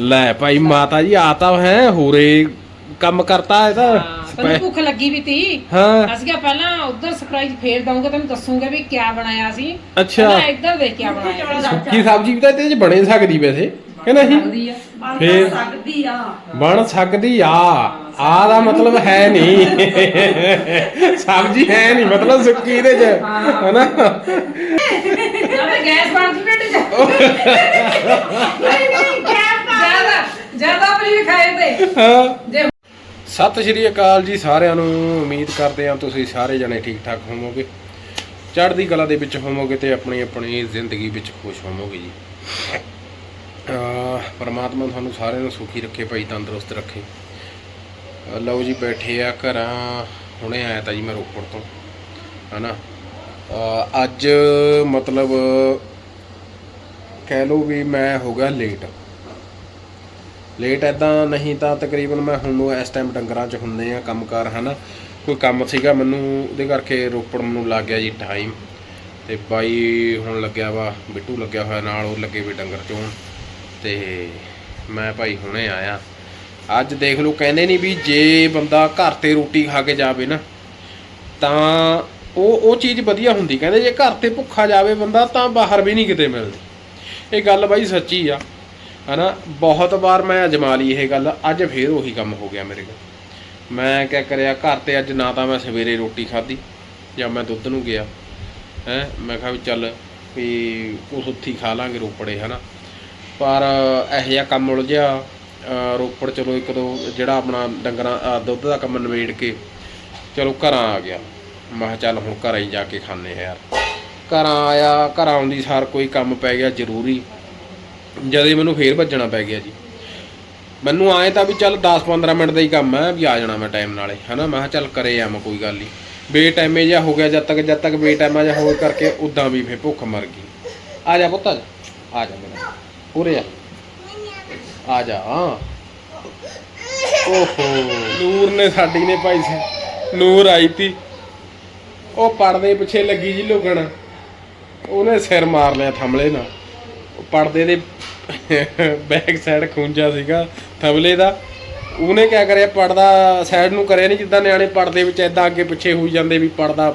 ਲੈ ਭਾਈ ਮਾਤਾ ਜੀ ਆਤਾ ਹੈ ਹੋਰੇ ਕੰਮ ਕਰਤਾ ਹੈ ਤਾਂ ਤੈਨੂੰ ਭੁੱਖ ਲੱਗੀ ਵੀ ਤੀ। ਹਾਂ। ਅਸੀਂ ਕਿਹਾ ਪਹਿਲਾਂ ਉਧਰ ਸਰਪ੍ਰਾਈਜ਼ ਫੇਰ ਦਊਂਗਾ ਤੈਨੂੰ ਦੱਸੂਗਾ ਵੀ ਕੀ ਬਣਾਇਆ ਸੀ। ਅੱਛਾ। ਪਹਿਲਾਂ ਇੱਧਰ ਦੇਖ ਕੀ ਬਣਾਇਆ। ਸੁੱਕੀ ਸਬਜ਼ੀ ਵੀ ਤਾਂ ਇਹਦੇ ਚ ਬਣੇ ਸਕਦੀ ਵੈਸੇ ਕਿ ਨਹੀਂ? ਆ। ਫੇਰ? ਸਕਦੀ ਆ। ਬਣ ਸਕਦੀ ਆ। ਆ ਦਾ ਮਤਲਬ ਹੈ ਨਹੀਂ। ਸਬਜ਼ੀ ਹੈ ਨਹੀਂ ਮਤਲਬ ਸੁੱਕੀ ਇਹਦੇ ਚ ਹੈਨਾ? ਗੈਸ ਬਣ ਜੂ ਢਿੱਡ ਚ। ਨਹੀਂ ਨਹੀਂ ਜ਼ਿਆਦਾ ਜ਼ਿਆਦਾ ਪਲੀ ਖਾਏ ਤੇ ਹਾਂ। ਜੇ ਸਤਿ ਸ਼੍ਰੀ ਅਕਾਲ ਜੀ ਸਾਰਿਆਂ ਨੂੰ। ਉਮੀਦ ਕਰਦੇ ਹਾਂ ਤੁਸੀਂ ਸਾਰੇ ਜਣੇ ਠੀਕ ਠਾਕ ਹੋਵੋਗੇ। ਚੜ੍ਹਦੀ ਕਲਾ ਦੇ ਵਿੱਚ ਹੋਵੋਗੇ ਤੇ ਆਪਣੀ ਆਪਣੀ ਜ਼ਿੰਦਗੀ ਵਿੱਚ ਖੁਸ਼ ਹੋਵੋਗੇ ਜੀ। ਅਹ ਪਰਮਾਤਮਾ ਤੁਹਾਨੂੰ ਸਾਰਿਆਂ ਨੂੰ ਸੁਖੀ ਰੱਖੇ ਭਾਈ ਤੰਦਰੁਸਤ ਰੱਖੇ। ਅਹ ਲਓ ਜੀ ਬੈਠੇ ਆ ਘਰਾਂ। ਹੁਣੇ ਆਇਆ ਤਾਂ ਜੀ ਮੈਂ ਰੋਪੜ ਤੋਂ ਹਨਾ? ਅਹ ਅੱਜ ਮਤਲਬ ਕਹਿ ਲਓ ਵੀ ਮੈਂ ਹੋ ਗਿਆ ਲੇਟ। ਲੇਟ ਐਦਾਂ ਨਹੀਂ ਤਾਂ ਤਕਰੀਬਨ ਮੈਂ ਹੁਣ ਨੂੰ ਇਸ ਟਾਈਮ ਡੰਗਰਾਂ 'ਚ ਹੁੰਦੇ ਆ, ਕੰਮਕਾਰ, ਹਨਾ। ਕੋਈ ਕੰਮ ਸੀਗਾ ਮੈਨੂੰ, ਉਹਦੇ ਕਰਕੇ ਰੋਪੜ ਮੈਨੂੰ ਲੱਗ ਗਿਆ ਜੀ ਟਾਈਮ ਤੇ ਬਾਈ ਹੁਣ ਲੱਗਿਆ ਵਾ, ਬਿੱਟੂ ਲੱਗਿਆ ਹੋਇਆ ਨਾਲ, ਉਹ ਲੱਗੇ ਵੀ ਡੰਗਰ ਚੋਣ ਤੇ ਮੈਂ ਭਾਈ ਹੁਣੇ ਆਇਆ। ਅੱਜ ਦੇਖ ਲਓ, ਕਹਿੰਦੇ ਨਹੀਂ ਵੀ ਜੇ ਬੰਦਾ ਘਰ ਤੇ ਰੋਟੀ ਖਾ ਕੇ ਜਾਵੇ ਨਾ, ਤਾਂ ਉਹ ਉਹ ਚੀਜ਼ ਵਧੀਆ ਹੁੰਦੀ। ਕਹਿੰਦੇ ਜੇ ਘਰ ਤੇ ਭੁੱਖਾ ਜਾਵੇ ਬੰਦਾ, ਤਾਂ ਬਾਹਰ ਵੀ ਨਹੀਂ ਕਿਤੇ ਮਿਲਦੀ। ਇਹ ਗੱਲ ਬਾਈ ਸੱਚੀ ਆ। ਹਨਾ, ਬਹੁਤ ਵਾਰ ਮੈਂ ਅਜਮਾ ਲਈ ਇਹ ਗੱਲ, ਅੱਜ ਫੇਰ ਉਹੀ ਕੰਮ ਹੋ ਗਿਆ ਮੇਰੇ ਕੋਲ। ਮੈਂ ਕਿਆ ਕਰਿਆ, ਘਰ ਤੇ ਅੱਜ ਨਾ ਤਾਂ ਮੈਂ ਸਵੇਰੇ ਰੋਟੀ ਖਾਧੀ, ਜਾਂ ਮੈਂ ਦੁੱਧ ਨੂੰ ਗਿਆ, ਹੈ, ਮੈਂ ਕਿਹਾ ਵੀ ਚੱਲ ਵੀ ਉਸ ਉੱਥੀ ਖਾ ਲਾਂਗੇ ਰੋਪੜੇ, ਹਨਾ। ਪਰ ਇਹੋ ਜਿਹਾ ਕੰਮ ਉਲਝਿਆ ਰੋਪੜ ਚਲੋ ਇੱਕ ਦੋ, ਜਿਹੜਾ ਆਪਣਾ ਡੰਗਰਾਂ ਦੁੱਧ ਦਾ ਕੰਮ ਨਵੇੜ ਕੇ, ਚਲੋ ਘਰਾਂ ਆ ਗਿਆ। ਮੈਂ ਕਿਹਾ ਚੱਲ ਹੁਣ ਘਰਾਂ ਹੀ ਜਾ ਕੇ ਖਾਣੇ ਆ ਯਾਰ। ਘਰਾਂ ਆਇਆ, ਘਰਾਂ ਆਉਂਦੀ ਸਾਰ ਕੋਈ ਕੰਮ ਪੈ ਗਿਆ, ਜ਼ਰੂਰੀ। ਜਦੇ ਮੈਨੂੰ ਫੇਰ ਭੱਜਣਾ ਪੈ ਗਿਆ ਜੀ। ਮੈਨੂੰ ਆਏ ਤਾਂ ਵੀ ਚੱਲ 10-15 ਮਿੰਟ ਦਾ ਹੀ ਕੰਮ ਹੈ, ਵੀ ਆ ਜਾਣਾ ਮੈਂ ਟਾਈਮ ਨਾਲੇ, ਹਨਾ? ਮੈਂ ਕਿਹਾ ਚੱਲ ਕਰੇ ਆ ਮੈਂ, ਕੋਈ ਗੱਲ ਨਹੀਂ ਬੇ ਟਾਈਮੇ ਜਿਹਾ ਹੋ ਗਿਆ ਜਦ ਤੱਕ ਜਦ ਤੱਕ ਬੇ ਟਾਈਮਾ ਜਿਹਾ ਹੋ ਕਰਕੇ ਉਦਾਂ ਵੀ ਫੇ ਭੁੱਖ ਮਰ ਗਈ। ਆ ਜਾ ਪੁੱਤ, ਆ ਜਾ। ਆ ਜਾ ਮੇਰਾ। ਉਰੇ ਆ। ਆ ਜਾ ਓਹੋ, ਨੂਰ ਨੇ ਸਾਡੀ ਨੇ ਭਾਈ ਸੀ, ਨੂਰ ਆਈ ਤੀ। ਉਹ ਪੜਦੇ ਪਿੱਛੇ ਲੱਗੀ ਜੀ ਲੁਕਣ। ਉਹਨੇ ਸਿਰ ਮਾਰ ਲਿਆ ਥੰਮਲੇ ਨਾਲ। ਉਹ ਦੇ ਬੈਕ ਸਾਈਡ ਖੁੰਝਾ ਸੀਗਾ ਥਬਲੇ ਦਾ। ਉਹਨੇ ਕਿਆ ਕਰਿਆ ਪੜਦਾ ਸਾਈਡ ਨੂੰ ਕਰਿਆ ਨਹੀਂ ਜਿੱਦਾਂ ਨਿਆਣੇ ਪੜਦੇ ਵਿੱਚ ਐਦਾਂ ਅੱਗੇ ਪਿੱਛੇ ਹੋਈ ਜਾਂਦੇ ਵੀ ਪੜਦਾ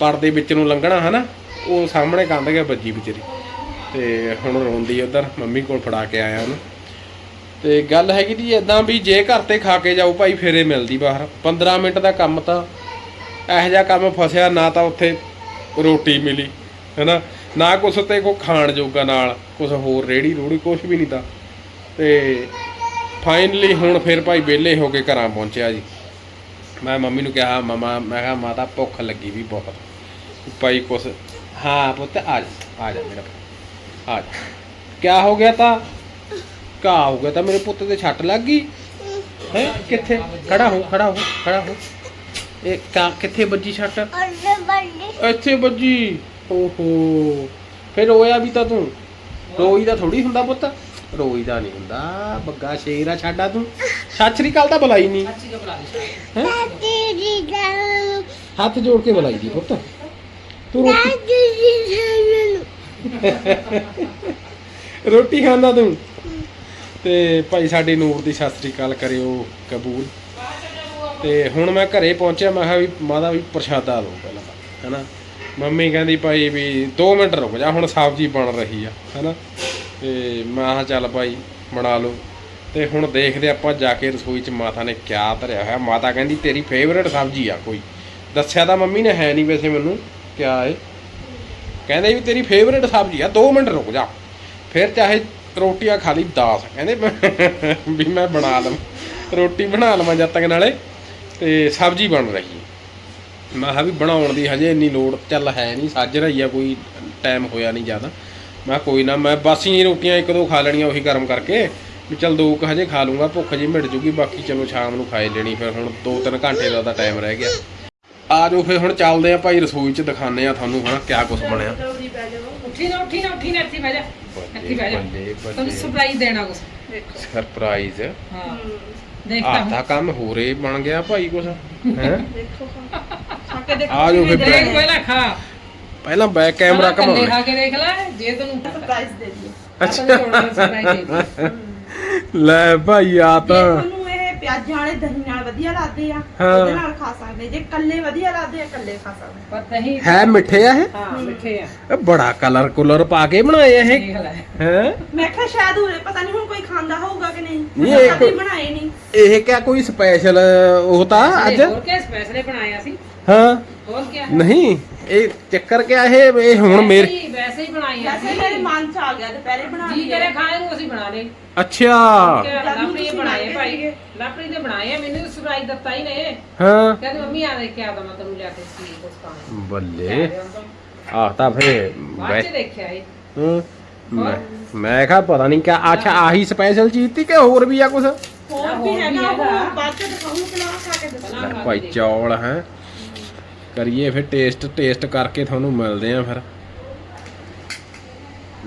ਪੜਦੇ ਵਿੱਚ ਨੂੰ ਲੰਘਣਾ, ਹਨਾ? ਉਹ ਸਾਹਮਣੇ ਕੰਧ ਗਿਆ ਵੱਜੀ ਵਿਚਾਰੀ। ਤੇ ਹੁਣ ਰੋਂਦੀ ਉਧਰ, ਮੰਮੀ ਕੋਲ ਫੜਾ ਕੇ ਆਇਆ ਉਹਨੂੰ। ਤੇ ਗੱਲ ਹੈਗੀ ਜੀ ਐਦਾਂ ਵੀ ਜੇ ਘਰ ਤੇ ਖਾ ਕੇ ਜਾਓ, ਭਾਈ ਫੇਰੇ ਮਿਲਦੀ ਬਾਹਰ। 15 ਮਿੰਟ ਦਾ ਕੰਮ ਤਾਂ ਇਹੋ ਜਿਹਾ ਕੰਮ ਫਸਿਆ, ਨਾ ਤਾਂ ਉੱਥੇ ਰੋਟੀ ਮਿਲੀ, ਹੈਨਾ? ਨਾ ਕੁਛ ਤੇ ਕੋ ਖਾਣ ਜੋਗਾ ਨਾਲ ਕੁਛ ਹੋਰ ਰੇੜੀ ਰੋੜੀ ਕੁਛ ਵੀ ਨਹੀਂ ਤਾਂ। ਤੇ ਫਾਈਨਲੀ ਹੁਣ ਫਿਰ ਭਾਈ ਵਿਹਲੇ ਹੋ ਕੇ ਘਰਾਂ ਪਹੁੰਚਿਆ ਜੀ। ਮੈਂ ਮੰਮੀ ਨੂੰ ਕਿਹਾ ਮਮਾ ਮੈਂ ਕਿਹਾ ਮਾਤਾ ਭੁੱਖ ਲੱਗੀ ਵੀ ਬਹੁਤ। ਭਾਈ ਕੁਛ ਹਾਂ ਪੁੱਤ ਆ ਜਾ ਆ ਜਾ ਮੇਰਾ ਪੁੱਤ, ਆ ਜਾ। ਕਿਆ ਹੋ ਗਿਆ ਤਾਂ? ਕਾ ਹੋ ਗਿਆ ਤਾਂ ਮੇਰੇ ਪੁੱਤ ਤੇ ਛੱਟ ਲੱਗ ਗਈ। ਹੈ ਕਿੱਥੇ? ਖੜਾ ਹੋ ਖੜਾ ਹੋ ਖੜਾ ਹੋ। ਇਹ ਕਾ ਕਿੱਥੇ ਵੱਜੀ ਛੱਟ? ਇੱਥੇ ਵੱਜੀ। ਓਹੋ। ਫਿਰ ਰੋਇਆ ਵੀ ਤਾਂ ਤੂੰ? ਰੋਈ ਦਾ ਥੋੜੀ ਹੁੰਦਾ ਪੁੱਤ। ਰੋਈ ਦਾ ਨਹੀਂ ਹੁੰਦਾ। ਬੱਗਾ ਸ਼ੇਰ ਆ ਛਾਡਾ ਤੂੰ। ਸਤਿ ਸ੍ਰੀ ਅਕਾਲ ਤਾਂ ਬੁਲਾਈ ਨਹੀਂ ਅੱਛੀ ਜੋ ਬੁਲਾ ਦੇ ਹੈਂ? ਹੱਥ ਜੋੜ ਕੇ ਬੁਲਾਈ ਦੀ ਪੁੱਤ। ਤੂੰ ਰੋਟੀ ਰੋਟੀ ਖਾਂਦਾ ਤੂੰ? ਤੇ ਭਾਈ ਸਾਡੀ ਨੂਰ ਦੀ ਸਤਿ ਸ੍ਰੀ ਅਕਾਲ ਕਰਿਓ ਕਬੂਲ। ਤੇ ਹੁਣ ਮੈਂ ਘਰੇ ਪਹੁੰਚਿਆ ਮੈਂ ਕਿਹਾ ਵੀ ਮਾਦਾ ਵੀ ਪ੍ਰਸ਼ਾਦਾ ਲਓ ਪਹਿਲਾਂ ਹੈਨਾ? ਮੰਮੀ ਕਹਿੰਦੀ ਭਾਈ ਵੀ 2 ਮਿੰਟ ਰੁਕ ਜਾ, ਹੁਣ ਸਬਜ਼ੀ ਬਣ ਰਹੀ ਆ, ਹੈਨਾ? ਤੇ ਮੈਂ ਕਿਹਾ ਚੱਲ ਭਾਈ ਬਣਾ ਲਓ। ਤੇ ਹੁਣ ਦੇਖਦੇ ਆਪਾਂ ਜਾ ਕੇ ਰਸੋਈ 'ਚ ਮਾਤਾ ਨੇ ਕਿਆ ਧਰਿਆ ਹੋਇਆ। ਮਾਤਾ ਕਹਿੰਦੀ ਤੇਰੀ ਫੇਵਰੇਟ ਸਬਜ਼ੀ ਆ ਕੋਈ। ਦੱਸਿਆ ਤਾਂ ਮੰਮੀ ਨੇ, ਹੈ ਨਹੀਂ ਵੈਸੇ ਮੈਨੂੰ, ਕਿਆ ਏ? ਕਹਿੰਦੇ ਵੀ ਤੇਰੀ ਫੇਵਰੇਟ ਸਬਜ਼ੀ ਆ 2 ਮਿੰਟ ਰੁਕ ਜਾ। ਫਿਰ ਚਾਹੇ ਰੋਟੀਆਂ ਖਾ ਲਈ 10 ਕਹਿੰਦੇ ਵੀ ਮੈਂ ਬਣਾ ਲਵਾਂ। ਰੋਟੀ ਬਣਾ ਲਵਾਂ ਜਦ ਤੱਕ ਨਾਲੇ। ਤੇ ਸਬਜ਼ੀ ਬਣ ਰਹੀ ਹੈ ਮੈਂ ਕਿਹਾ ਵੀ ਬਣਾਉਣ ਦੀ ਹਜੇ ਇੰਨੀ ਲੋੜ ਚੱਲ ਹੈ ਨਹੀਂ ਸੱਜ ਰਹੀ ਆ ਕੋਈ ਟਾਈਮ ਹੋਇਆ ਨਹੀਂ ਜ਼ਿਆਦਾ। ਮੈਂ ਕਿਹਾ ਕੋਈ ਨਾ ਮੈਂ ਬਸ ਹੀ ਰੋਟੀਆਂ ਇੱਕ ਦੋ ਖਾ ਲੈਣੀਆਂ ਉਹੀ ਗਰਮ ਕਰਕੇ ਵੀ ਚੱਲ ਦੋ ਕੁ ਹਜੇ ਖਾ ਲੂੰਗਾ ਭੁੱਖ ਜੀ ਮਿਟ ਜੂਗੀ ਬਾਕੀ ਚਲੋ ਸ਼ਾਮ ਨੂੰ ਖਾਏ ਲੈਣੀ ਫਿਰ ਹੁਣ 2-3 ਘੰਟੇ ਦਾ ਤਾਂ ਟਾਈਮ ਰਹਿ ਗਿਆ। ਆ ਜਾਓ ਫਿਰ ਹੁਣ ਚੱਲਦੇ ਆ ਭਾਈ ਰਸੋਈ 'ਚ ਦਿਖਾਉਂਦੇ ਆ ਤੁਹਾਨੂੰ ਹਨਾ ਕਿਆ ਕੁਝ ਬਣਿਆ। ਉੱਠੀ ਨਾ ਉੱਠੀ ਨਾ ਉੱਠੀ ਨਾ ਇੱਥੇ ਬਹਿ ਜਾ ਇੱਥੇ ਬਹਿ ਜਾ। ਬੱਲੇ, ਬੱਲੇ। ਤੁਹਾਨੂੰ ਸਰਪ੍ਰਾਈਜ਼ ਦੇਣਾ ਕੁਛ। ਸਰਪ੍ਰਾਈਜ਼ ਹਾਂ ਦੇਖਤਾ ਆਹ ਤਾਂ ਕੰਮ ਹੋਰੇ ਬਣ ਗਿਆ ਭਾਈ ਕੁਛ। ਹੈ? ਦੇਖੋ ਕੇ ਦੇਖੋ ਆ ਜਾਓ ਫਿਰ ਦੇਖ ਪਹਿਲਾਂ ਖਾ। ਪਹਿਲਾਂ ਬੈਕ ਕੈਮਰਾ ਪਹਿਲਾਂ ਇਕੱਲੇ ਘਮਾਉਣਾ ਖਾ ਕੇ ਦੇਖ ਲੈ ਜੇ ਤੈਨੂੰ ਸਰਪ੍ਰਾਈਜ਼ ਦੇ ਦਿਓ ਅੱਛਾ। ਸਰਪ੍ਰਾਈਜ਼ ਦੇ ਦੇ ਲੈ ਭਾਈ ਆ ਜੇ ਤਾਂ ਤੁਹਾਨੂੰ ਇਹ ਪਿਆਜ਼ਾਂ ਵਾਲੇ ਦਹੀਂ ਨਾਲ ਵਧੀਆ ਲੱਗਦੇ ਆ ਹਾਂ। ਉਹਦੇ ਨਾਲ ਖਾ ਸਕਦੇ। ਜੇ ਕੱਲੇ ਵਧੀਆ ਲੱਗਦੇ ਆ ਕੱਲੇ ਖਾ ਸਕਦੇ। ਪਰ ਦਹੀਂ ਹੈ ਮਿੱਠੇ ਆ ਇਹ? ਹਾਂ ਮਿੱਠੇ ਆ। ਇਹ ਬੜਾ ਕਲਰ ਕੁਲਰ ਪਾ ਕੇ ਬਣਾਏ ਆ ਇਹ। ਦੇਖ ਲੈ। ਹੈ? ਮੈਂ ਕਿਹਾ ਸ਼ਾਇਦ ਉਰੇ ਪਤਾ ਨਹੀਂ ਹੁਣ ਕੋਈ ਖਾਂਦਾ ਹੋਊਗਾ ਕਿ ਨਹੀਂ। ਨਹੀਂ, ਇਹ ਕਦੇ ਬਣਾਏ ਨਹੀਂ ਇਹ ਕਿਆ ਕੋਈ ਸਪੈਸ਼ਲ ਉਹ ਤਾਂ ਅੱਜ? ਹੋਰ ਕਿਆ ਸਪੈਸ਼ਲ ਬਣਾਇਆ ਸੀ? ਹਾਂ। ਹੋਰ ਕਿਆ ਨਹੀਂ ਇਹ ਚੱਕਰ ਕਿਆ ਇਹ? ਇਹ ਹੁਣ ਮੇਰੇ ਵੈਸੇ ਹੀ- ਵੈਸੇ ਹੀ ਬਣਾਈਆਂ ਵੈਸੇ ਮੇਰੇ ਮਨ ਚ ਆ ਗਿਆ ਦੁਪਹਿਰੇ ਬਣਾ ਜੀ ਲਈ ਕਰੇ ਖਾਣੇ ਨੂੰ ਅਸੀਂ ਬਣਾ ਲਏ। ਅੱਛਾ। ਲਾਪਰੀ ਬਣਾਏ ਭਾਈ। ਲਾਪਰੀ ਨੇ ਬਣਾਏ ਆ, ਮੈਨੂੰ ਸਰਪ੍ਰਾਈਜ਼ ਦਿੱਤਾ ਹੀ ਨੇ। ਹਾਂ। ਕਹਿੰਦੇ ਮੰਮੀ ਆ ਦੇ ਕੇ ਆਦਾ ਮੈਂ ਤੈਨੂੰ ਲਿਆ ਕੇ ਸੀ ਕੁਝ ਖਾਣਾ ਬੱਲੇ। ਆਹ ਤਾਂ ਫੇ ਬਾਅਦ ਚ ਦੇਖਿਆ ਇਹ। ਹੂੰ। ਮੈਂ ਮੈਂ ਕਿਹਾ ਪਤਾ ਨਹੀਂ ਕਿਆ ਅੱਛਾ ਆਹੀ ਸਪੈਸ਼ਲ ਚੀਜ਼ ਤੀ ਕਿ ਹੋਰ ਵੀ ਆ ਕੁਛ? ਹੋਰ ਵੀ ਹੈਗਾ। ਉਹ ਬਾਅਦ ਚ ਦਿਖਾਉਂ ਕਿ ਨਾ ਖਾ ਕੇ ਦੱਸਣਾ ਬਣਾ ਲੈ ਭਾਈ ਕੇ। ਚੌਲ ਹੈ। ਕਰੀਏ ਫਿਰ ਟੇਸਟ ਟੇਸਟ ਕਰਕੇ ਤੁਹਾਨੂੰ ਮਿਲਦੇ ਆ ਫਿਰ।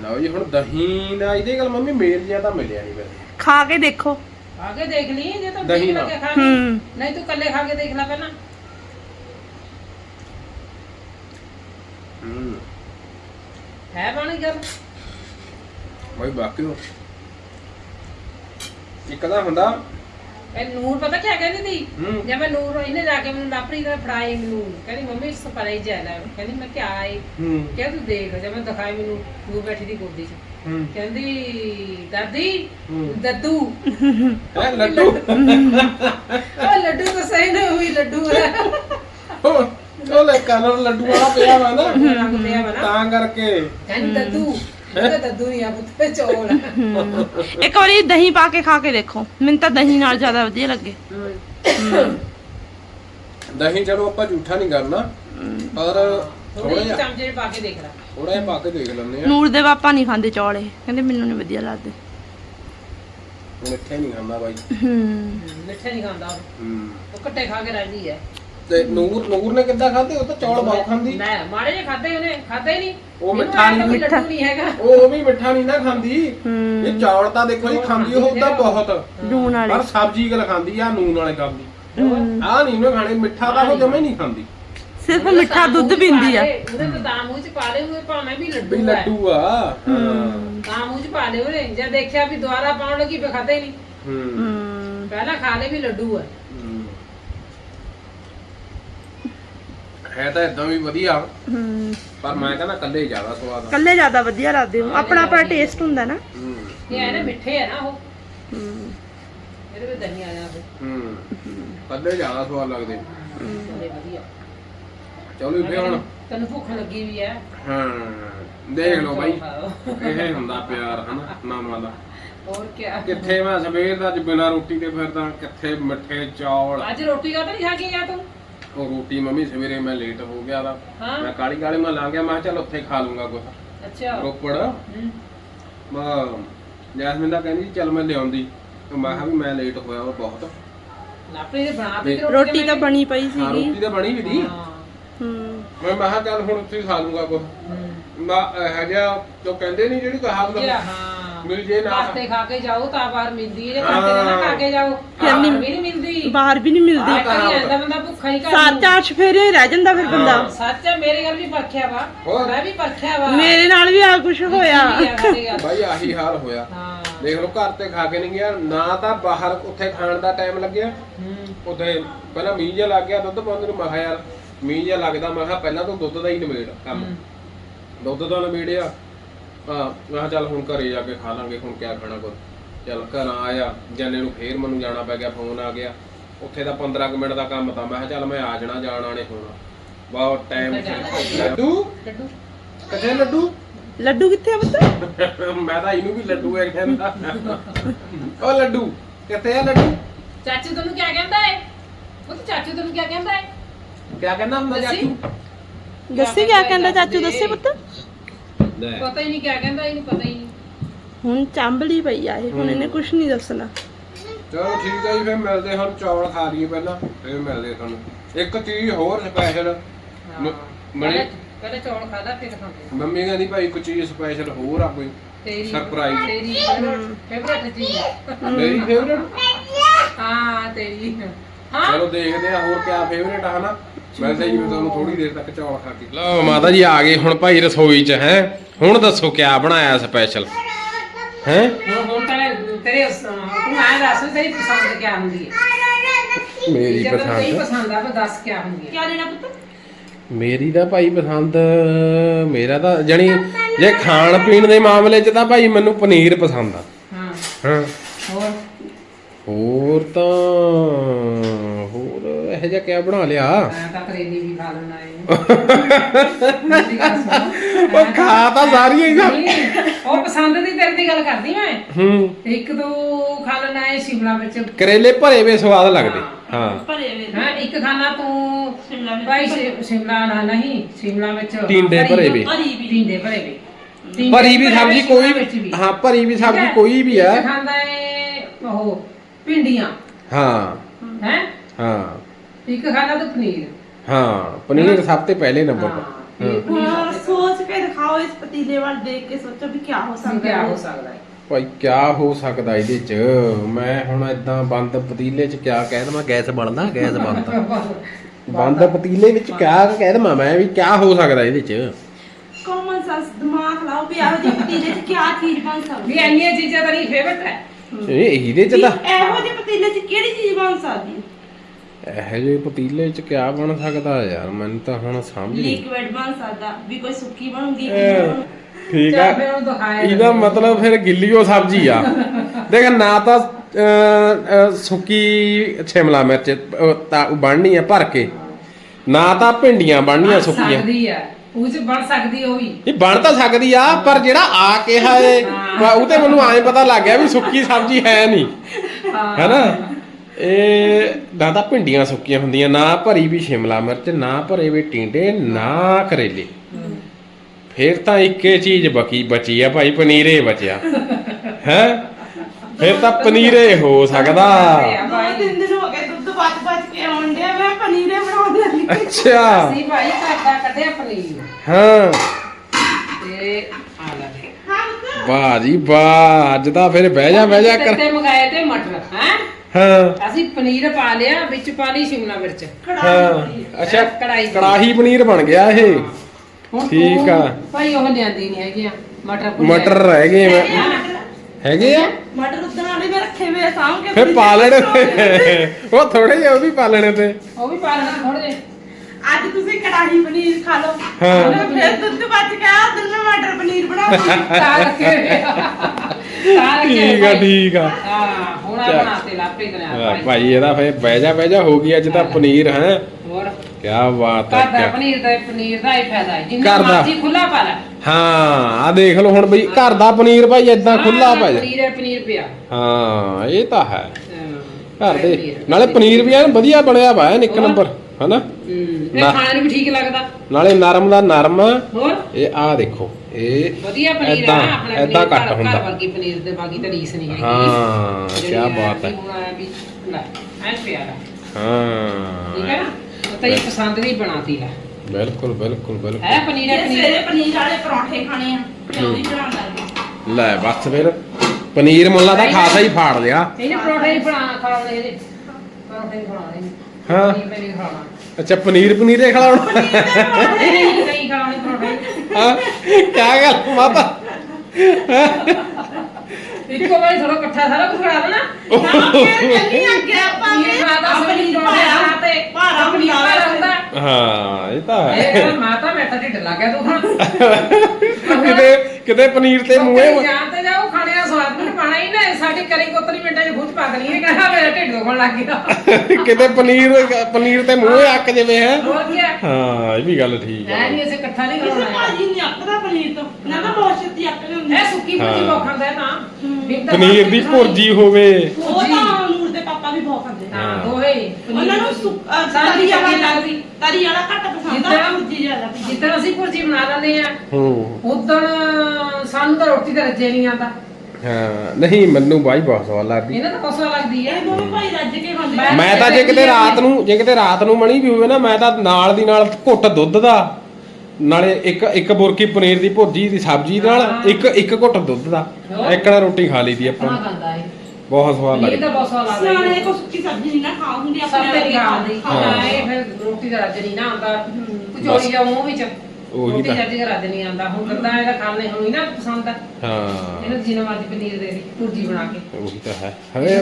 ਲਓ ਜੀ ਹੁਣ ਦਹੀਂ ਦਾ ਇਹਦੇ ਗੱਲ ਮੰਮੀ ਮੇਲ ਜਿਆ ਤਾਂ ਮਿਲਿਆ ਨਹੀਂ ਫਿਰ ਖਾ ਕੇ ਦੇਖੋ। ਆਗੇ ਦੇਖ ਲਈ ਜੇ ਤਾਂ ਦਹੀਂ ਠੀਕ ਨਾਲ। ਲੱਗਿਆ ਖਾ ਲਈ। ਹੂੰ। ਨਹੀਂ ਤੂੰ ਕੱਲੇ ਖਾ ਕੇ ਦੇਖ ਲੈ ਪਹਿਲਾਂ। ਹੂੰ। ਹੈ ਬਣ ਗੱਲ ਭਾਈ ਬਾਕੀ ਉਹ ਇੱਕ ਦਾ ਹੁੰਦਾ ਇਹ ਨੂਰ ਪਤਾ ਕੀ ਕਹਿੰਦੀ ਸੀ? ਜਦ ਮੈਂ ਨੂਰ ਇਹਨੇ ਜਾ ਕੇ ਮੈਨੂੰ ਲਾਪਰੀ ਦਾ ਫੜਾਈ ਮੈਨੂੰ। ਕਹਿੰਦੀ ਮੰਮੀ ਸਪਰਾਈ ਜਾ ਲੈ। ਕਹਿੰਦੀ ਮੈਂ ਕਿਹਾ ਆਈ ਹੂੰ। ਕਿਹਾ ਤੂੰ ਦੇਖ ਜਦ ਮੈਂ ਦਿਖਾਈ ਮੈਨੂੰ ਨੂਰ ਬੈਠੀ ਦੀ ਗੋਦੀ 'ਚ। ਕਹਿੰਦੀ ਦਾਦੀ। ਦੱਦੂ ਹੈ ਲੱਡੂ? ਉਹ ਲੱਡੂ ਤਾਂ ਸਹੀ ਨਹੀਂ ਹੋਈ ਲੱਡੂ ਹੈ ਉਹ ਲੈ ਕਲਰ ਲੱਡੂ ਨਾ। ਰੰਗ ਪਿਆ ਵਾ ਨਾ। ਤਾਂ ਕਰਕੇ। ਕਹਿੰਦੀ ਦੱਦੂ ਪੁੱਤ ਚੌਲ ਆ। ਇੱਕ ਵਾਰੀ ਦਹੀਂ ਪਾ ਕੇ ਖਾ ਕੇ ਦੇਖੋ। ਮੈਨੂੰ ਤਾਂ ਦਹੀਂ ਨਾਲ ਜ਼ਿਆਦਾ ਵਧੀਆ ਲੱਗੇ। ਦਹੀਂ ਚਲੋ ਆਪਾਂ ਝੂਠਾ ਨਹੀਂ ਕਰਨਾ ਪਰ ਥੋੜਾ ਥੋੜੀ ਜਿਹਾ ਚਮਚੇ 'ਚ ਪਾ ਕੇ ਦੇਖ ਲੈ। ਥੋੜਾ ਜਿਹਾ ਪਾ ਕੇ ਦੇਖ ਲੈਂਦੇ ਆ ਨੂਰ ਦੇ ਪਾਪਾ ਨਹੀਂ ਖਾਂਦੇ ਚੌਲ ਇਹ। ਕਹਿੰਦੇ ਮੈਨੂੰ ਨਹੀਂ ਵਧੀਆ ਲੱਗਦੇ। ਮਿੱਠੇ ਨਹੀਂ ਖਾਂਦਾ ਬਾਈ। ਹੂੰ ਮਿੱਠੇ ਨਹੀਂ ਖਾਂਦਾ ਉਹ। ਹੂੰ ਉਹ ਕੱਟੇ ਖਾ ਕੇ ਰਾਜੀ ਹੈ। ਤੇ ਨੂਰ ਨੂਰ ਨੇ ਕਿੱਦਾਂ ਖਾਦੇ ਉਹ ਤਾਂ ਚੌਲ ਬਹੁਤ ਖਾਂਦੀ। ਮੈਂ ਮਾੜੇ ਜੇ ਖਾਦੇ ਉਹਨੇ ਖਾਦੇ ਨਹੀਂ। ਉਹ ਮਿੱਠਾ ਨਹੀਂ- ਵੀ ਮਿੱਠਾ। ਨਹੀਂ ਹੈਗਾ। ਉਹ ਵੀ ਮਿੱਠਾ ਨਹੀਂ ਨਾ ਖਾਂਦੀ। ਇਹ ਚੌਲ ਤਾਂ ਦੇਖੋ ਜੀ ਖਾਂਦੀ ਉਹ ਤਾਂ ਬਹੁਤ। ਲੂਣ ਵਾਲੇ। ਪਰ ਸਬਜ਼ੀ ਗਲ ਖਾਂਦੀ ਆ ਨੂਨ ਵਾਲੇ ਖਾਂਦੀ। ਆ ਨਹੀਂ ਉਹਨੇ ਖਾਣੇ ਮਿੱਠਾ ਤਾਂ ਉਹ ਜਮਾ ਨਹੀਂ ਖਾਂਦੀ। ਸਿਰਫ ਮਿੱਠਾ ਦੁੱਧ ਪੀਂਦੀ ਆ। ਉਹਦੇ ਤਾਂ ਦਾਮੂ ਚ ਪਾ ਲਏ ਉਹਦੇ ਭਾਵੇਂ ਵੀ ਲੱਡੂ ਵੀ ਹੈ। ਲੱਡੂ ਆ ਹਾਂ। ਦਾਮੂ ਚ ਪਾ ਲਏ ਉਹਨੇ। ਜਦ ਦੇਖਿਆ ਵੀ ਦੁਬਾਰਾ ਪਾਉਣ ਲੱਗੀ ਫੇ ਖਾਦੇ ਨਹੀਂ। ਹੂੰ। ਪਹਿਲਾਂ ਖਾ ਲਏ ਵੀ ਲੱਡੂ ਹੈ ਹੂੰ। ਤਾਂ ਇਦਾਂ ਵੀ ਵਧੀਆ। ਹੂੰ। ਪਰ ਮੈਂ ਕਹਿੰਦਾ ਕੱਲੇ ਜ਼ਿਆਦਾ ਸਵਾਦ ਆ। ਕੱਲੇ ਜ਼ਿਆਦਾ ਵਧੀਆ ਲੱਗਦੇ ਹੋ ਆਪਣਾ ਆਪਣਾ ਟੇਸਟ ਹੁੰਦਾ ਨਾ। ਹੂੰ। ਇਹ ਹੈ ਨਾ ਮਿੱਠੇ ਹੈ ਨਾ ਉਹ। ਹੂੰ। ਇਹਦੇ ਵਿੱਚ ਦਹੀਂ ਆ ਜਾਂਦਾ। ਹੂੰ। ਕੱਲੇ ਜ਼ਿਆਦਾ ਸਵਾਦ ਲੱਗਦੇ। ਬੜੇ ਵਧੀਆ। ਚਲੋ ਫੇ ਹੁਣ। ਤੈਨੂੰ ਭੁੱਖ ਲੱਗੀ ਵੀ ਹੈ ਹਾਂ ਦੇਖ ਲਓ ਬਾਈ। ਇਹ ਹੁੰਦਾ ਪਿਆਰ ਹਨਾ ਮਾਮਾ ਦਾ। ਹੋਰ ਕੀ ਕਿੱਥੇ ਮੈਂ ਸਵੇਰ ਦਾ ਅੱਜ ਬਿਨਾ ਰੋਟੀ ਦੇ ਫਿਰਦਾ ਕਿੱਥੇ ਮਿੱਠੇ ਚੌਲ। ਅੱਜ ਰੋਟੀ ਕਾ ਤਾਂ ਨਹੀਂ ਖਾ ਕੇ ਗਿਆ ਤੂੰ? ਉਹ ਰੋਟੀ ਮੰਮੀ ਸਵੇਰੇ ਮੈਂ ਲੇਟ ਹੋ ਗਿਆ ਦਾ ਹਾਂ। ਮੈਂ ਕਾਲੀ ਕਾਲੀ ਮੈਂ ਲੰਘ ਗਿਆ ਮੈਂ ਕਿਹਾ ਚੱਲ ਉੱਥੇ ਖਾ ਲੂੰਗਾ ਕੁਝ ਅੱਛਾ। ਰੋਪੜ। ਹੂੰ। ਮੈਂ ਜੈਸਮੀਨ ਦਾ ਕਹਿੰਦੀ ਚੱਲ ਮੈਂ ਲਿਆਉਂਦੀ। ਤੇ ਮੈਂ ਕਿਹਾ ਵੀ ਮੈਂ ਲੇਟ ਹੋਇਆ ਵਾ ਬਹੁਤ। ਲਾਪਰੀ ਦੇ ਬਣਾ ਵੀ ਰੋਟੀ ਤਾਂ ਬਣੀ ਪਈ ਹਾਂ ਸੀਗੀ ਰੋਟੀ ਤਾਂ ਬਣੀ ਵੀ ਦੀ। ਹਾਂ। ਹੂੰ। ਮੈਂ ਮੈਂ ਕਿਹਾ ਚੱਲ ਹੁਣ ਉੱਥੇ ਹੀ ਖਾ ਲੂੰਗਾ ਕੁਝ ਹੂੰ। ਨਾ ਇਹ ਜਿਹਾ ਜੋ ਕਹਿੰਦੇ ਨਹੀਂ ਜਿਹੜੀ ਕਹਾਵਤ ਹਾਂ। ਮਿਲ ਜੇ ਨਾ ਰਾਸਤੇ ਖਾ ਕੇ ਜਾਓ ਤਾਂ ਬਾਹਰ ਮਿਲਦੀ ਹੈ। ਜੇ ਖਾਤੇ ਨਾ ਖਾ ਕੇ ਜਾਓ ਫਿਰ ਨਹੀਂ- ਵੀ ਨਹੀਂ ਮਿਲਦੀ। ਬਾਹਰ ਵੀ ਨਹੀਂ ਮਿਲਦੀ। ਆ ਕਰੀ ਜਾਂਦਾ ਬੰਦਾ ਭੁੱਖਾ ਹੀ ਘਰ ਸੱਤ ਅੱਠ ਫੇਰੇ ਰਹਿ ਜਾਂਦਾ ਫਿਰ ਬੰਦਾ। ਸੱਚ ਹੈ ਮੇਰੇ ਗੱਲ ਵੀ ਪਰਖਿਆ ਵਾ। ਹੋਰ? ਮੈਂ ਵੀ ਪਰਖਿਆ ਵਾ। ਮੇਰੇ ਨਾਲ ਵੀ ਆ ਕੁਝ ਹੋਇਆ। ਕੀ ਆ ਸਾਡੀ ਗੱਲ। ਬਾਈ ਆਹੀ ਹਾਲ ਹੋਇਆ। ਹਾਂ। ਦੇਖ ਲਓ ਘਰ ਤੇ ਖਾ ਕੇ ਨਹੀਂ ਗਿਆ ਨਾ ਤਾਂ ਬਾਹਰ ਉੱਥੇ ਖਾਣ ਦਾ ਟਾਈਮ ਲੱਗਿਆ। ਹੂੰ। ਉੱਥੇ ਪਹਿਲਾਂ ਮੀਂਹ ਜਿਹਾ ਲੱਗ ਗਿਆ ਦੁੱਧ ਪਾਉਂਦੇ ਨੂੰ ਮੈਂ ਕਿਹਾ ਯਾਰ ਮੀਂਹ ਜਿਹਾ ਲੱਗਦਾ ਮੈਂ ਕਿਹਾ ਪਹਿਲਾਂ ਤਾਂ ਦੁੱਧ ਦਾ ਹੀ ਨਿਬੇੜ ਕੰਮ। ਦੁੱਧ ਦਾ ਨਿਬੇੜਿਆ। ਹਾਂ ਮੈਂ ਕਿਹਾ ਚੱਲ ਹੁਣ ਘਰੇ ਜਾ ਕੇ ਖਾ ਲਾਂਗੇ ਹੁਣ ਕਿਆ ਖਾਣਾ ਕੁਝ ਚੱਲ ਘਰ ਆਇਆ ਜੰਨੇ ਨੂੰ ਫੇਰ ਮੈਨੂੰ ਜਾਣਾ ਪੈ ਗਿਆ ਫੋਨ ਆ ਗਿਆ। ਉੱਥੇ ਦਾ 15 ਕੁ ਮਿੰਟ ਦਾ ਕੰਮ ਤਾਂ ਮੈਂ ਕਿਹਾ ਚੱਲ ਮੈਂ ਆ ਜਾਣਾ ਜਾਣਾ ਨੇ ਹੋਣਾ। ਬਹੁਤ ਟਾਈਮ ਲੱਡੂ। ਲੱਡੂ? ਕਿੱਥੇ ਲੱਡੂ? ਲੱਡੂ ਕਿੱਥੇ ਆ ਪੁੱਤ? ਮੈਂ ਤਾਂ ਇਹਨੂੰ ਵੀ ਲੱਡੂ ਹੈ ਕਹਿੰਦਾ। ਉਹ ਲੱਡੂ ਕਿੱਥੇ ਆ ਲੱਡੂ? ਚਾਚੂ ਤੈਨੂੰ ਕੀ ਕਹਿੰਦਾ ਹੈ ਉਹ ਤੇ ਚਾਚੂ ਤੈਨੂੰ ਕੀ ਕਹਿੰਦਾ ਹੈ ਕਿਆ ਕਹਿੰਦਾ ਹੁੰਦਾ ਦੱਸੀ। ਚਾਚੂ? ਦੱਸੀ ਕਿਆ ਕਹਿੰਦਾ ਚਾਚੂ ਦੱਸੇ ਪੁੱਤ। ਲੈ ਪਤਾ ਹੀ ਨਹੀਂ ਕੀ ਕਹਿੰਦਾ ਇਹਨੂੰ ਪਤਾ ਹੀ ਨਹੀਂ। ਹੁਣ ਚਾਂਬਲੀ ਪਈ ਆ ਇਹ ਹੁਣ ਇਹਨੇ ਕੁਝ ਨਹੀਂ ਦੱਸਣਾ। ਚਲੋ ਠੀਕ ਹੈ ਜੀ ਫਿਰ ਮਿਲਦੇ ਹਾਂ ਚੌਲ ਖਾ ਲਈਏ ਪਹਿਲਾਂ ਫਿਰ ਮਿਲਦੇ ਤੁਹਾਨੂੰ। ਇੱਕ ਚੀਜ਼ ਹੋਰ ਸਪੈਸ਼ਲ ਹਾਂ। ਮ- ਪਹਿਲੇ ਪਹਿਲੇ ਚੌਲ ਖਾਦਾ ਫਿਰ ਖਾਂਦੇ ਮੰਮੀ ਕਹਿੰਦੀ ਭਾਈ ਇੱਕ ਚੀਜ਼ ਸਪੈਸ਼ਲ ਹੋਰ ਆ ਕੋਈ ਤੇਰੀ Surprise। ਤੇਰੀ ਫੇਵਰਟ ਚੀਜ਼। ਹੈ। ਮੇਰੀ ਫੇਵਰਟ ਹਾਂ ਤੇਰੀ। ਹਾਂ। ਚਲੋ ਦੇਖਦੇ ਆ ਹੋਰ ਕਿਆ ਫੇਵਰਟ ਆ ਹਨਾ? ਵੈਸੇ ਹੀ ਮੈਂ ਤੁਹਾਨੂੰ ਥੋੜੀ ਦੇਰ ਤੱਕ ਚੌਲ ਖਾ ਕੇ ਲਓ ਮਾਤਾ ਜੀ ਆ ਗਏ ਹੁਣ ਭਾਈ ਰਸੋਈ 'ਚ ਹੈ? ਹੁਣ ਦੱਸੋ ਕਿਆ ਬਣਾਇਆ ਸਪੈਸ਼ਲ ਹੈ? ਹੁਣ ਹੁਣ ਤਾਂ ਤੇਰੇ ਉਸ- ਤੂੰ ਐਂ ਦੱਸ ਵੀ ਤੇਰੀ ਪਸੰਦ ਕੀ ਹੁੰਦੀ ਹੈ? ਮੇਰੀ ਜਦੋਂ ਤੇਰੀ ਪਸੰਦ? ਪਸੰਦ ਆ ਫਿਰ ਦੱਸ ਕੀ ਹੁੰਦੀ ਹੈ? ਕਿਆ ਲੈਣਾ ਪੁੱਤ? ਮੇਰੀ ਤਾਂ ਭਾਈ ਪਸੰਦ ਮੇਰਾ ਤਾਂ ਜਣੀ ਜੇ ਖਾਣ ਪੀਣ ਦੇ ਮਾਮਲੇ 'ਚ ਤਾਂ ਭਾਈ ਮੈਨੂੰ ਪਨੀਰ ਪਸੰਦ ਆ। ਹਾਂ। ਹਾਂ। ਹੋਰ? ਹੋਰ ਤਾਂ ਹੋਰ ਇਹ ਜਿਹਾ ਕਿਆ ਬਣਾ ਲਿਆ? ਮੈਂ ਤਾਂ ਕਰੇਲੀ ਵੀ ਖਾ ਲੈਣਾ ਸੁਣੋ। ਉਹ ਖਾ ਤਾਂ ਸਾਰੀਆਂ ਹੀ ਨਹੀਂ, ਉਹ ਪਸੰਦ ਦੀ ਤੇਰੀ ਦੀ ਗੱਲ ਕਰਦੀ ਮੈਂ। ਹੂੰ। ਇੱਕ ਦੋ ਖਾ ਲੈਣਾ ਹੈ ਸ਼ਿਮਲਾ ਮਿਰਚ। ਕਰੇਲੇ ਭਰੇ ਵੇ ਸਵਾਦ ਲੱਗਦੇ। ਹਾਂ ਭਰੇ ਵੇ ਹਾਂ ਇੱਕ ਖਾਣਾ ਤੂੰ ਸ਼ਿਮਲਾ ਮਿਰਚ ਭਾਈ ਸ਼ਿ- ਸ਼ਿਮਲਾ ਨਾ ਨਹੀਂ ਸ਼ਿਮਲਾ ਵਿੱਚ ਟੀਂਡੇ ਭਰੇ ਵੀ। ਭਰੀ ਵੀ। ਟੀਂਡੇ ਭਰੇ ਵੀ। ਟੀਂਡੇ ਭਰੀ ਵੀ ਭਰੇ ਸਬਜ਼ੀ ਸ਼ਿਮਲਾ ਕੋਈ ਮਿਰਚ ਵੀ। ਹਾਂ ਭਰੀ ਵੀ ਠੀਕ ਸਬਜ਼ੀ ਹੈ? ਕੋਈ ਵੀ ਆ। ਇੱਕ ਖਾਂਦਾ ਹੈ ਉਹ ਭਿੰਡੀਆਂ। ਹਾਂ। ਹੈ? ਹਾਂ। ਇੱਕ ਖਾਣਾ ਤੂੰ ਪਨੀਰ। ਹਾਂ ਪਨੀਰ ਸਭ ਤੋਂ ਪਹਿਲੇ ਨੰਬਰ ਹਾਂ, ਪਰ ਇਹ ਪਨੀਰ। ਹੁਣ ਸਭ ਤੋਂ ਸੋਚ ਕੇ ਦਿਖਾਓ ਇਸ ਪਤੀਲੇ ਵੱਲ ਦੇਖ ਕੇ ਸੋਚੋ ਵੀ ਕੀ ਹੋ। ਸਕਦਾ ਕਿਆ ਹੈ। ਹੋ ਸਕਦਾ ਹੈ। ਭਾਈ ਕਿਆ ਹੋ ਸਕਦਾ ਇਹਦੇ ਚ? ਮੈਂ ਹੁਣ ਇਦਾਂ ਬੰਦ ਪਤੀਲੇ ਚ ਕਿਆ ਕਹਿ ਦਵਾਂ? ਗੈਸ ਬਲਦਾ ਗੈਸ ਬੰਦ। ਬੰਦ ਪਤੀਲੇ ਵਿੱਚ ਕਿਆ ਕਹਿ ਦਵਾਂ ਮੈਂ ਵੀ ਕਿਆ ਹੋ ਸਕਦਾ ਇਹਦੇ ਚ? ਕਾਮਨ ਸੈਂਸ ਦਿਮਾਗ ਲਾਓ ਵੀ ਇਹੋ ਜਿਹੇ ਪਤੀਲੇ 'ਚ ਕੀ ਚੀਜ਼ ਬਣ ਸਕਦੀ ਵੀ ਇੰਨੀਆਂ ਚੀਜ਼ਾਂ ਤੇਰੀ ਫੇਵਰਟ ਹੈ। ਇਹ ਇਹਦੇ ਚ ਤਾਂ। ਇਹੋ ਜਿਹੇ ਪਤੀਲੇ 'ਚ ਕਿਹੜੀ ਚੀਜ਼ ਬਣ ਸਕਦੀ? ਹੈ ਇਹੋ ਜਿਹੇ ਪਤੀਲੇ ਚ ਕਿਆ ਬਣ ਸਕਦਾ ਯਾਰ? ਮੈਨੂੰ ਤਾਂ ਹੁਣ ਸਮਝ ਨਹੀਂ ਲਿਕਵਿਡ ਬਣ ਸਕਦਾ। ਵੀ ਕੋਈ ਸੁੱਕੀ ਬਣੂਗੀ ਇਹ, ਠੀਕ ਆ। ਦਿਖਾਇਆ ਇਹਦਾ। ਮਤਲਬ ਫਿਰ ਗਿੱਲੀਓ ਸਬਜ਼ੀ ਆ। ਦੇਖ ਨਾ ਤਾਂ ਅਹ, ਅਹ, ਸੁੱਕੀ ਸ਼ਿਮਲਾ ਮਿਰਚ ਅਹ, ਤਾਂ ਬਣਨੀ ਆ ਭਰ ਕੇ। ਨਾ ਤਾਂ ਭਿੰਡੀਆਂ ਬਣਨੀਆਂ ਬਣ ਸੁੱਕੀਆਂ। ਸਕਦੀ ਉਹ ਚ ਬਣ ਸਕਦੀ ਉਹ ਵੀ। ਇਹ ਬਣ ਤਾਂ ਸਕਦੀ ਆ ਪਰ ਜਿਹੜਾ ਆ ਕਿਹਾ ਏ ਉਹ ਤੇ ਮੈਨੂੰ ਐਂ ਪਤਾ ਲੱਗ ਗਿਆ ਵੀ ਸੁੱਕੀ ਸਬਜ਼ੀ ਹੈ ਨਹੀਂ। ਹਾਂ। ਹੈਨਾ? ਇਹ ਨਾ ਤਾਂ ਭਿੰਡੀਆਂ ਸੁੱਕੀਆਂ ਹੁੰਦੀਆਂ ਨਾ ਭਰੀ ਵੀ ਸ਼ਿਮਲਾ ਮਿਰਚ ਨਾ ਭਰੇ ਵੀ ਟੀਂਡੇ ਨਾ ਕਰੇਲੇ। ਫਿਰ ਤਾਂ ਇੱਕੇ ਚੀਜ਼ ਬਕੀ ਬਚੀ ਆ ਭਾਈ ਪਨੀਰੇ ਬਚਿਆ। ਹੈ? ਫਿਰ ਤਾਂ ਪਨੀਰੇ ਹੋ ਸਕਦਾ। ਦੋ ਤਿੰਨ ਦਿਨ ਹੋ ਗਏ ਦੁੱਧ ਬਚ ਬਚ ਕੇ ਆਉਣ ਡਿਆ ਮੈਂ ਪਨੀਰੇ ਬਣਾਉਂਦੀ ਅੱਛਾ। ਅਸੀਂ ਭਾਈ ਘਰ ਦਾ ਕੱਢਿਆ ਪਨੀਰ। ਹਾਂ। ਤੇ ਆ ਲੈ ਵਾਹ ਜੀ ਵਾਹ ਅੱਜ ਤਾਂ ਫਿਰ ਬਹਿ ਜਾ ਬਹਿ ਜਾ ਕਰ। ਤੇ ਮੰਗਾਏ ਤੇ ਮਟਰ ਹੈ? ਹਾਂ। ਅਸੀਂ ਪਨੀਰ ਪਾ ਲਿਆ ਵਿੱਚ ਪਾ ਲਈ ਸ਼ਿਮਲਾ ਮਿਰਚ। ਹਾਂ। ਅੱਛਾ ਕੜਾਈ ਕੜਾਹੀ ਪਨੀਰ ਬਣ ਗਿਆ ਇਹ। ਹੁਣ ਠੀਕ ਤੂੰ- ਆ। ਭਾਈ ਉਹ ਲਿਆਂਦੀ ਨਹੀਂ ਹੈਗੀਆਂ ਮਟਰ ਮਟਰ ਰਹਿ ਗਏ ਮੈਂ ਹੈਗੇ ਆ? ਮਟਰ ਉਦੋਂ ਵਾਲੇ ਮੈਂ ਰੱਖੇ ਆ ਸਾਂਭ ਕੇ ਫਿਰ ਪਾ ਲੈਣੇ। ਤੇ। ਉਹ ਥੋੜੇ ਜਿਹੇ ਉਹ ਵੀ ਪਾ ਲੈਣੇ ਤੇ। ਉਹ ਵੀ ਪਾ ਲੈਣਾ ਥੋੜੇ ਜਿਹੇ। ਅੱਜ ਤੁਸੀਂ ਕੜਾਹੀ ਪਨੀਰ ਖਾ ਲਓ। ਹਾਂ। ਉਹਨੇ ਫਿਰ ਦੁੱਧ ਬਚ ਗਿਆ ਉਦੋਂ ਮੈਂ ਮਟਰ ਪਨੀਰ ਬਣਾਉਂਗੀ ਤਾਂ ਰੱਖੇ ਤਾਂ ਰੱਖੇ ਠੀਕ ਆ ਠੀਕ ਆ। ਹਾਂ ਹੁਣ ਆ ਚੱਲ। ਬਣਾਤੇ ਲਾਪੇ ਵਾਹ, ਭਾਈ। ਇਹਦਾ ਫੇ ਬਹਿ ਜਾ ਬਹਿ ਜਾ ਹੋ ਗਈ ਅੱਜ ਤਾਂ ਪਨੀਰ ਹੈ। ਹੋਰ? ਕੀ ਬਾਤ ਹੈ ਘਰ ਦਾ ਕਿਆ- ਪਨੀਰ ਦਾ ਪਨੀਰ ਦਾ ਹੀ ਫਾਇਦਾ ਹੈ। ਜਿੰਨਾ ਘਰ ਦਾ। ਮਰਜ਼ੀ ਖੁੱਲਾ ਪਾ ਲੈ। ਹਾਂ ਆ ਦੇਖ ਲਓ ਹੁਣ ਬਈ ਘਰ ਦਾ ਪਨੀਰ ਭਾਈ ਏਦਾਂ ਖੁੱਲਾ ਪੈ ਜਾ ਪਨੀਰ ਹੈ ਪਨੀਰ ਪਿਆ। ਹਾਂ ਇਹ ਤਾਂ ਹੈ। ਹਾਂ, ਘਰ ਦੇ ਪਨੀਰ। ਨਾਲੇ ਪਨੀਰ ਵੀ ਐਨ ਵਧੀਆ ਬਣਿਆ ਵਾ ਐਨ ਇੱਕ ਹੋਰ। ਨੰਬਰ ਹਨਾ? ਹੂੰ। ਨਾ। ਇਹ ਖਾਣ ਨੂੰ ਵੀ ਠੀਕ ਲੱਗਦਾ। ਨਾਲੇ ਨਰਮ ਦਾ ਨਰਮ। ਹੋਰ? ਇਹ ਆ ਦੇਖੋ ਇਹ ਵਧੀਆ ਪਨੀਰ ਆ ਏਦਾਂ- ਆਪਣੇ ਏਦਾਂ ਪਨੀਰ ਘੱਟ ਘਰ- ਹੁੰਦਾ। ਵਰਗੀ ਪਨੀਰ ਦੇ ਬਾਗੀ ਤਾਂ ਰੀਸ ਨਹੀਂ ਹੈਗੀ। ਹਾਂ ਜਿਹੜੀ ਕੀ ਆ ਬਾਤ ਹੈ। ਵੀ ਹੁਣ ਆ ਵੀ ਲੈ ਐ ਪਿਆ ਲੈ, ਠੀਕ ਹੈ ਹਾਂ ਨਾ? ਉਹ ਤੇਰੀ ਪਸੰਦ ਦੀ ਬਣਾਤੀ ਲੈ ਬਿਲਕੁਲ ਬਿਲਕੁਲ ਬਿਲਕੁਲ। ਹੈ ਪਨੀਰ ਹੈ ਜੇ ਪਨੀਰ ਸਵੇਰੇ ਪਨੀਰ ਵਾਲੇ ਪਰੌਂਠੇ ਖਾਣੇ ਆ ਤੇ ਉਹ ਵੀ ਬਣਾਉਣ ਲੱਗੇ ਲੈ ਬਸ ਫਿਰ ਪਨੀਰ ਮੁੱਲਾ ਦਾ ਖਾਸਾ ਹੀ ਫਾੜ ਲਿਆ। ਇਹਨੇ ਪਰੌਂਠੇ ਹੀ ਬਣਾ ਖਾਣੇ ਇਹਦੇ ਪਰੌਂਠੇ ਹੀ ਖਾਣੇ। ਹਾਂ। ਪਨੀਰ ਪਨੀਰ ਖਾਣਾ। ਅੱਛਾ ਪਨੀਰ ਪਨੀਰੇ ਖਿਲਾਉਣਾ ਨਹੀਂ ਨਹੀਂ ਨਹੀਂ ਖਾਣੇ ਪਰੌਂਠੇ ਹਾਂ ਕਿਆ ਗੱਲ ਮਾਤਾ? ਇੱਕੋ ਵਾਰੀ ਥੋੜਾ ਇਕੱਠਾ ਸਾਰਾ ਕੁਝ ਖਾ ਲੈਣਾ ਨਾ ਫਿਰ ਚੱਲੀ ਅੱਗੇ ਆਪਾਂ ਵੀ ਪਨੀਰ ਖਾਦਾ ਆਪਣੀ ਭਾਰਾ ਤੇ ਭਾਰਾ ਪਨੀਰ ਭਾਰਾ ਹੁੰਦਾ ਹਾਂ। ਇਹ ਤਾਂ ਹੈ ਇਹ ਮਾਤਾ ਮੈਂ ਤਾਂ ਢਿੱਡ ਲੱਗ ਗਿਆ ਤੂੰ ਹੁਣ ਕਿਤੇ ਕਿਤੇ ਪਨੀਰ ਤੇ ਮੂਹੇ ਜਾਣ ਤੇ ਜਾਓ ਖਾਣੇ ਦਾ ਸਵਾਦ ਮੈਨੂੰ ਪਾਣਾ ਹੀ ਨਾ ਸਾਡੀ ਕਰੀ ਕੋਤਰੀ ਮਿੰਟਾਂ 'ਚ ਖੁਦ ਪਾ ਦੇਣੀ ਹੈ ਕਹਿੰਦਾ ਮੇਰਾ ਢਿੱਡ ਦੁਖਣ ਲੱਗ ਗਿਆ। ਕਿਤੇ ਪਨੀਰ ਪਨੀਰ ਤੇ ਮੂਹੇ ਅੱਕ ਜਿਵੇਂ ਹੈ। ਹੋਰ ਕੀ ਹੈ? ਹਾਂ ਇਹ ਵੀ ਗੱਲ ਠੀਕ ਹੈ ਨਹੀਂ ਅਸੀਂ ਇਕੱਠਾ ਨਹੀਂ ਕਿਸੇ ਖਾਣਾ ਭਾਜੀ ਨਹੀਂ ਅੱਕਦਾ ਪਨੀਰ ਤੋਂ। ਨਾ ਤਾਂ ਬਹੁਤ ਛੇਤੀ ਅੱਕ ਜਾਂਦੀ। ਇਹ ਸੁੱਕੀ ਭੁਰਜੀ। ਬਹੁਤ ਖਾਂਦਾ ਹੈ ਤਾਂ। ਪਨੀਰ ਦੀ ਭੁਰਜੀ ਹੋਵੇ। ਉਹ ਤਾਂ ਨੂਰ ਦੇ ਪਾਪਾ ਵੀ ਬਹੁਤ ਖਾਂਦੇ ਹਾਂ ਹਾਂ। ਦੋਹੇ। ਉਹਨਾਂ ਨੂੰ ਸੁੱਕ- ਅਹ ਸਾਡੀ ਤਰੀ ਵਾਲਾ ਚੰਗੀ ਲੱਗਦੀ। ਤਰੀ ਵਾਲਾ ਘੱਟ ਪਸੰਦ ਆ ਜਿੱਦਾਂ- ਭੁਰਜੀ ਜ਼ਿਆਦਾ ਪਸੰਦ ਜਿੱਦਣ ਅਸੀਂ ਭੁਰਜੀ ਬਣਾ ਲੈਂਦੇ ਆ ਹੂੰ। ਉਦੋਂ ਸਾਨੂੰ ਤਾਂ ਰੋਟੀ ਦਾ ਰੱਜੇ ਨਹੀਂ ਆਉਂਦਾ ਹਾਂ ਨਹੀਂ ਮੈਨੂੰ ਬਾਈ ਬਹੁਤ ਸਵਾਦ ਲੱਗਦੀ। ਇਹਨਾਂ ਤਾਂ ਪਸਵਾ ਲੱਗਦੀ ਹੈ ਇਹ ਦੋਵੇਂ ਭਾਈ ਰੱਜ ਕੇ ਖਾਂਦੇ ਆ। ਮੈਂ- ਤਾਂ ਜੇ ਕਿਤੇ ਰਾਤ ਨੂੰ ਜੇ ਕਿਤੇ ਰਾਤ ਨੂੰ ਮਣੀ ਵੀ ਹੋਵੇ ਨਾ ਮੈਂ ਤਾਂ ਨਾਲ ਦੀ ਨਾਲ ਘੁੱਟ ਦੁੱਧ ਦਾ ਨਾਲੇ ਇੱਕ ਇੱਕ ਬੁਰਕੀ ਪਨੀਰ ਦੀ ਭੁਰਜੀ ਦੀ ਸਬਜ਼ੀ ਨਾਲ। ਇੱਕ ਇੱਕ ਘੁੱਟ ਦੁੱਧ ਦਾ? ਇੱਕ ਨਾਲ ਰੋਟੀ ਖਾ ਲਈਦੀ ਆਪਾਂ। ਆਪਣਾ ਖਾਂਦਾ ਹੈ ਬਹੁਤ ਸਵਾਦ ਇਹ ਲੱਗਦੀ। ਤਾਂ ਬਹੁਤ ਸਵਾਦ ਲੱਗਦਾ। ਸਿਆਣੇ ਕੋ ਸੁੱਕੀ ਸਬਜ਼ੀ ਨਹੀਂ ਨਾ ਖਾ ਹੁੰਦੀ ਸਭ ਤੇ ਵਰਗੇ ਖਾ ਦੀ ਖਾ- ਹਾਂ। ਇਹ ਫਿਰ ਰੋਟੀ ਦਾ ਰੱਜ ਨਹੀਂ ਨਾ ਆਉਂਦਾ। ਕਚੋਰੀ ਆ ਮੂੰਹ ਵਿੱਚ ਉਹੀ ਤਾਂ ਜੱਜ ਕਰਾ ਦੇਣੀ ਆਂਦਾ ਹੁਣ ਕਰਦਾ ਇਹਦਾ ਖਾਣੇ ਹੁਣ ਹੀ ਨਾ ਪਸੰਦ। ਆ ਹਾਂ। ਇਹਨੂੰ ਜਿੰਨਾ ਮਰਜ਼ੀ ਪਨੀਰ ਦੇ ਦੇ ਭੁਰਜੀ ਬਣਾ ਕੇ। ਉਹੀ ਤਾਂ ਹੈ। ਹਵੇ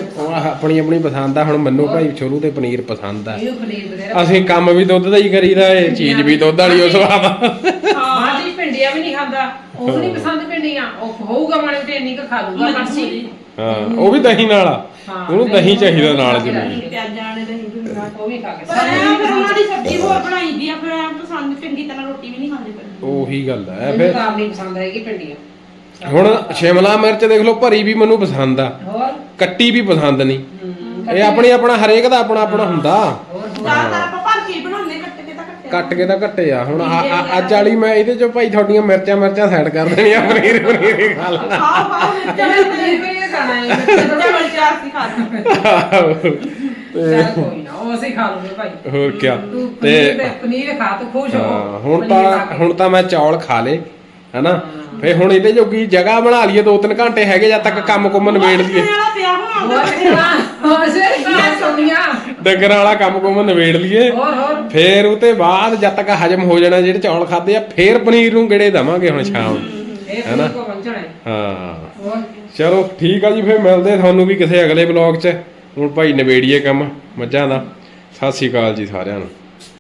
ਆਪਣੀ ਆਪਣੀ ਪਸੰਦ ਆ ਹੁਣ ਮੈਨੂੰ ਭਾਈ ਸ਼ੁਰੂ ਤੇ ਪਨੀਰ ਪਸੰਦ ਆ। ਇਹਨੂੰ ਪਨੀਰ ਦੇ ਅਸੀਂ ਕੰਮ ਵੀ ਦੁੱਧ ਦਾ ਹੀ ਕਰੀਦਾ ਏ ਚੀਜ਼ ਵੀ ਦੁੱਧ ਵਾਲੀ ਉਹ ਸਵਾਦ ਆ। ਹਾਂ ਜੀ ਭਿੰਡੀਆਂ ਵੀ ਨਹੀਂ ਖਾਂਦਾ। ਉਹ ਨਹੀਂ ਪਸੰਦ ਭਿੰਡੀਆਂ। ਉਹ ਹੋਊਗਾ ਮਾੜੇ ਤੇ ਇੰਨੀ ਕੁ ਖਾ ਲੂਗਾ ਮਰਸੀ ਹਾਂ ਉਹ ਵੀ ਦਹੀਂ ਨਾਲ ਆ। ਉਹਨੂੰ ਦਹੀਂ ਚਾਹੀਦਾ ਨਾਲ ਦਹੀਂ ਜ਼ਰੂਰ ਪਿਆਜ਼ਾਂ ਵਾਲੇ ਦਹੀਂ ਦੁਹੀਂ ਨਾਲ। ਉਹ ਵੀ ਖਾ ਕੇ ਪਰ ਐਂ ਫਿਰ ਉਹਨਾਂ ਦੀ ਸਬਜ਼ੀ ਹੋਰ ਬਣਾਈ ਦੀ ਆ ਫਿਰ ਐਂ ਪਸੰਦ ਚੰਗੀ ਤਰ੍ਹਾਂ ਰੋਟੀ ਵੀ ਨਹੀਂ ਖਾਂਦੇ ਫਿਰ। ਉਹੀ ਗੱਲ ਹੈ ਮੈਨੂੰ ਫਿਰ ਤਾਂ ਆਪ ਨਹੀਂ ਪਸੰਦ ਹੈਗੀ ਭਿੰਡੀਆਂ। ਹੁਣ ਸ਼ਿਮਲਾ ਮਿਰਚ ਦੇਖ ਲਓ ਭਰੀ ਵੀ ਮੈਨੂੰ ਪਸੰਦ ਆ। ਹੋਰ? ਕੱਟੀ ਵੀ ਪਸੰਦ ਨਹੀਂ। ਇਹ ਆਪਣੀ ਆਪਣਾ ਹਰੇਕ ਦਾ ਆਪਣਾ ਆਪਣਾ ਹੁੰਦਾ। ਹੋਰ ਹੋਰ। ਜ਼ਿਆਦਾਤਰ ਆਪਾਂ ਭਰ ਕੇ ਹੀ ਬਣਾਉਂਦੇ ਕੱਟ ਕੇ ਤਾਂ ਕੱਟੇ। ਕੱਟ ਕੇ ਤਾਂ ਕੱਟੇ ਆ। ਹੁਣ ਆ- ਆ- ਅੱਜ ਵਾਲੀ ਮੈਂ ਇਹਦੇ ਚੋਂ ਭਾਈ ਤੁਹਾਡੀਆਂ ਮਿਰਚਾਂ ਮਿਰਚਾਂ ਸਾਈਡ ਕਰ ਦੇਣੀਆਂ ਪਨੀਰ ਪਨੀਰ ਹੀ ਖਾ ਲੈਣਾ। ਖਾਓ ਖਾਓ ਮਿਰਚਾਂ ਪਨੀਰ ਵੀ ਖਾਣਾ ਹੈ ਖਾਣਾ ਚੱਲ ਕੋਈ ਨਾ ਉਹ ਅਸੀਂ ਖਾ ਲੂਗੇ ਭਾਈ। ਹੋਰ ਕੀ ਤੂੰ ਤੇ ਪਨੀਰ ਤੇ ਪਨੀਰ ਖਾ ਤੂੰ ਖੁਸ਼ ਹੋ ਹਾਂ, ਹੁਣ ਪਨੀਰ ਖਾ ਤਾਂ ਕੇ। ਹੁਣ ਤਾਂ ਮੈਂ ਚੌਲ ਖਾ ਲੇ ਹਨਾ? ਫੇ ਹੁਣ ਇਹਦੇ ਜੋਗੀ ਜਗ੍ਹਾ ਬਣਾ ਲਈਏ ਦੋ ਤਿੰਨ ਘੰਟੇ ਹੈਗੇ ਜਦ ਤੱਕ ਕੰਮ ਕੁੰਮ ਨਿਬੇੜ ਲਈਏ। ਵਾਲਾ ਪਿਆ ਹੁਣ ਹੋਰ ਕਿਹੜਾ ਹੋਰ ਸੇ ਤਾਂ ਸੋਨੀਆ। ਡੰਗਰ ਵਾਲਾ ਕੰਮ ਕੁੰਮ ਨਿਬੇੜ ਲਈਏ। ਹੋਰ ਹੋਰ। ਫੇਰ ਉਹ ਤੇ ਬਾਅਦ ਜਦ ਤੱਕ ਹਜਮ ਹੋ ਜਾਣਾ ਜਿਹੜੇ ਚੌਲ ਖਾਦੇ ਆ ਫੇਰ ਪਨੀਰ ਨੂੰ ਗੇੜੇ ਦਵਾਂਗੇ ਹੁਣ ਸ਼ਾਮ। ਨੂੰ। ਇਹ ਹੈਨਾ? ਪਨੀਰ ਕੋ ਪਹੁੰਚਣਾ ਹੈ ਹਾਂ। ਹੋਰ ਚਲੋ ਠੀਕ ਆ ਜੀ, ਫਿਰ ਮਿਲਦੇ ਤੁਹਾਨੂੰ ਵੀ ਕਿਸੇ ਅਗਲੇ ਬਲੌਗ 'ਚ। ਹੁਣ ਭਾਈ ਨਿਬੇੜੀਏ ਕੰਮ ਮੱਝਾਂ ਦਾ। ਸਤਿ ਸ਼੍ਰੀ ਅਕਾਲ ਜੀ ਸਾਰਿਆਂ ਨੂੰ।